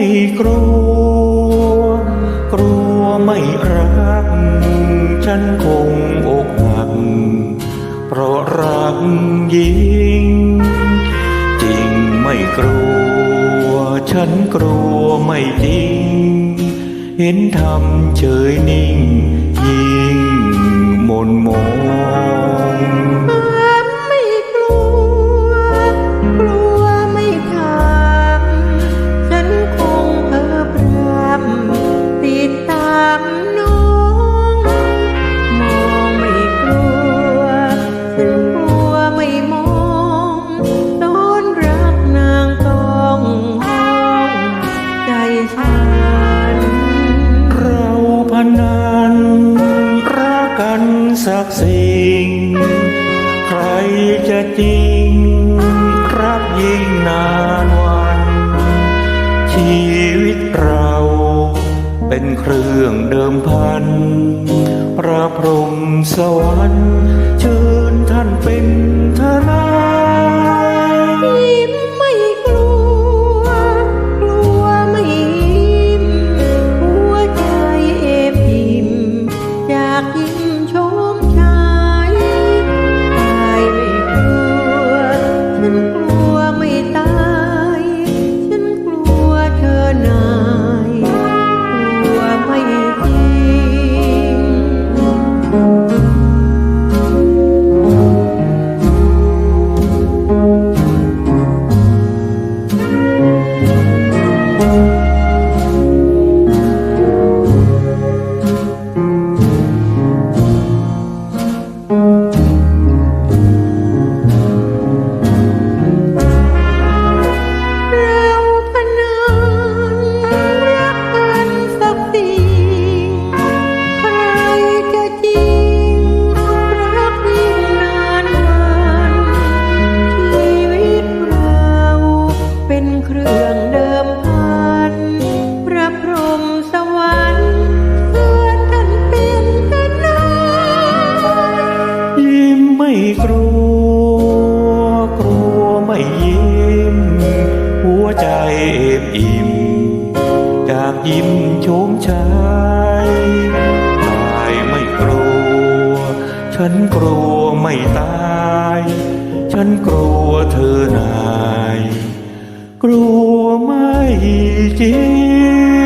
ไม่กลัว กลัวไม่รัก ฉันคงอกหัก เพราะรักยิ่ง จริงไม่กลัว ฉันกลัวไม่จริง เห็นทำเฉยนิ่ง ยิ่งมนมอง สิ่ง ใครจะจริง รักยิ่งนานวัน ชีวิตเราเป็นเครื่องเดิมพันพระพรหมสวรรค์เชิญท่าน กลัวกลัวไม่ยิ้ม หัวใจเอ็มอิ่ม จากยิ้มโฉมชายตายไม่กลัว ฉันกลัวไม่ตาย ฉันกลัวเธอนาย กลัวไม่จริง